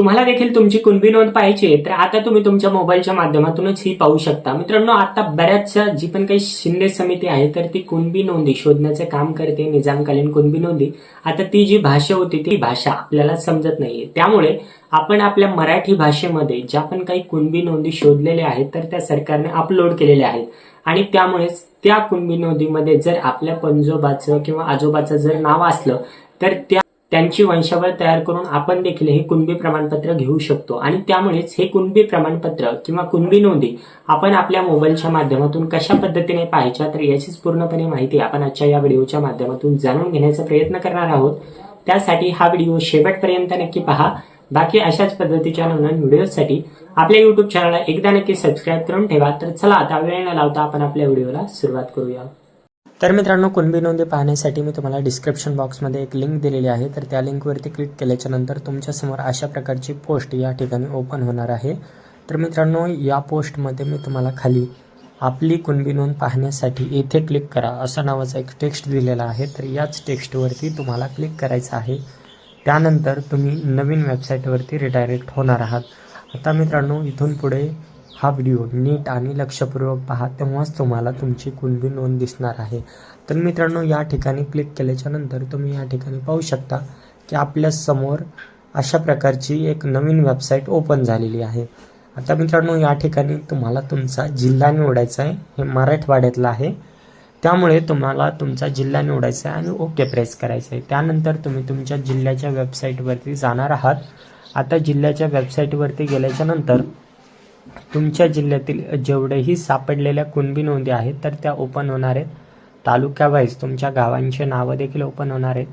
तुम्हाला देखील तुमची कुणबी नोंद पाहिजे आहे, तर आता तुम्ही तुमच्या मोबाईलच्या माध्यमातूनच ही पाहू शकता. मित्रांनो आता बऱ्याचशा जी पण काही शिंदे समिती आहे तर ती कुणबी नोंदी शोधण्याचे काम करते निजामकालीन कुणबी नोंदी. आता ती जी भाषा होती ती भाषा आपल्याला समजत नाहीये. त्यामुळे आपण आपल्या मराठी भाषेमध्ये ज्या पण काही कुणबी नोंदी शोधलेल्या आहेत तर त्या सरकारने अपलोड केलेल्या आहेत. आणि त्यामुळेच त्या कुणबी नोंदीमध्ये जर आपल्या पंजोबाचं किंवा आजोबाचं जर नाव असलं तर त्या त्यांची वंशावळ तयार करून आपण देखील हे कुणबी प्रमाणपत्र घेऊ शकतो. आणि त्यामुळेच हे कुणबी प्रमाणपत्र किंवा कुणबी नोंदी आपण आपल्या मोबाईलच्या माध्यमातून कशा पद्धतीने पाहायच्या तर याचीच पूर्णपणे माहिती आपण आजच्या या व्हिडिओच्या माध्यमातून जाणून घेण्याचा प्रयत्न करणार आहोत. त्यासाठी हा व्हिडिओ शेवटपर्यंत नक्की पहा. बाकी अशाच पद्धतीच्या नवनवीन व्हिडिओसाठी आपल्या युट्यूब चॅनलला एकदा नक्की सबस्क्राईब करून ठेवा. तर चला आता वेळ न लावता आपण आपल्या व्हिडिओला सुरुवात करूया. तर मित्रांनो कुणबी नोंदी पाहण्यासाठी मी तुम्हाला डिस्क्रिप्शन बॉक्समध्ये एक लिंक दिलेली आहे. तर त्या लिंकवरती क्लिक केल्याच्यानंतर तुमच्यासमोर अशा प्रकारची पोस्ट या ठिकाणी ओपन होणार आहे. तर मित्रांनो या पोस्टमध्ये मी तुम्हाला खाली आपली कुणबी नोंद पाहण्यासाठी येथे क्लिक करा असा नावाचा एक टेक्स्ट दिलेला आहे. तर याच टेक्स्टवरती तुम्हाला क्लिक करायचं आहे. त्यानंतर तुम्ही नवीन वेबसाईटवरती रिडायरेक्ट होणार आहात. आता मित्रांनो इथून पुढे हा व्हिडिओ नीट आणि लक्षपूर्वक पहा तेव्हाच तुम्हाला तुमची कुणबी नोंद दिसणार आहे. तर मित्रांनो या ठिकाणी क्लिक केल्याच्यानंतर तुम्ही या ठिकाणी पाहू शकता की आपल्यासमोर अशा प्रकारची एक नवीन वेबसाईट ओपन झालेली आहे. आता मित्रांनो या ठिकाणी तुम्हाला तुमचा जिल्हा निवडायचा आहे. हे मराठवाड्यातला आहे. त्यामुळे तुम्हाला तुमचा जिल्हा निवडायचा आहे आणि ओके प्रेस करायचं आहे. त्यानंतर तुम्ही तुमच्या जिल्ह्याच्या वेबसाईटवरती जाणार आहात. आता जिल्ह्याच्या वेबसाईटवरती गेल्याच्यानंतर तुमच्या जिल्ह्यातील जेवढेही सापडलेल्या कुणबी नोंदी आहेत तर त्या ओपन होणार आहेत. तालुक्यावाईज तुमच्या गावांचे नावं देखील ओपन होणार आहेत.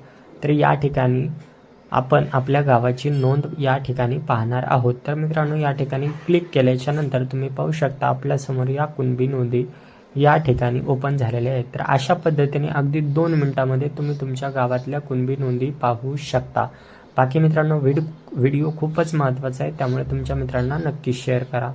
तर या ठिकाणी आपण आपल्या गावाची नोंद या ठिकाणी पाहणार आहोत. तर मित्रांनो या ठिकाणी क्लिक केल्याच्यानंतर तुम्ही पाहू शकता आपल्यासमोर या कुणबी नोंदी या ठिकाणी ओपन झालेल्या आहेत. तर अशा पद्धतीने अगदी दोन मिनटामध्ये तुम्ही तुमच्या गावातल्या कुणबी नोंदी पाहू शकता. बाकी मित्रांनो व्हिडिओ व्हिडिओ खूपच महत्त्वाचा आहे त्यामुळे तुमच्या मित्रांना नक्की शेअर करा.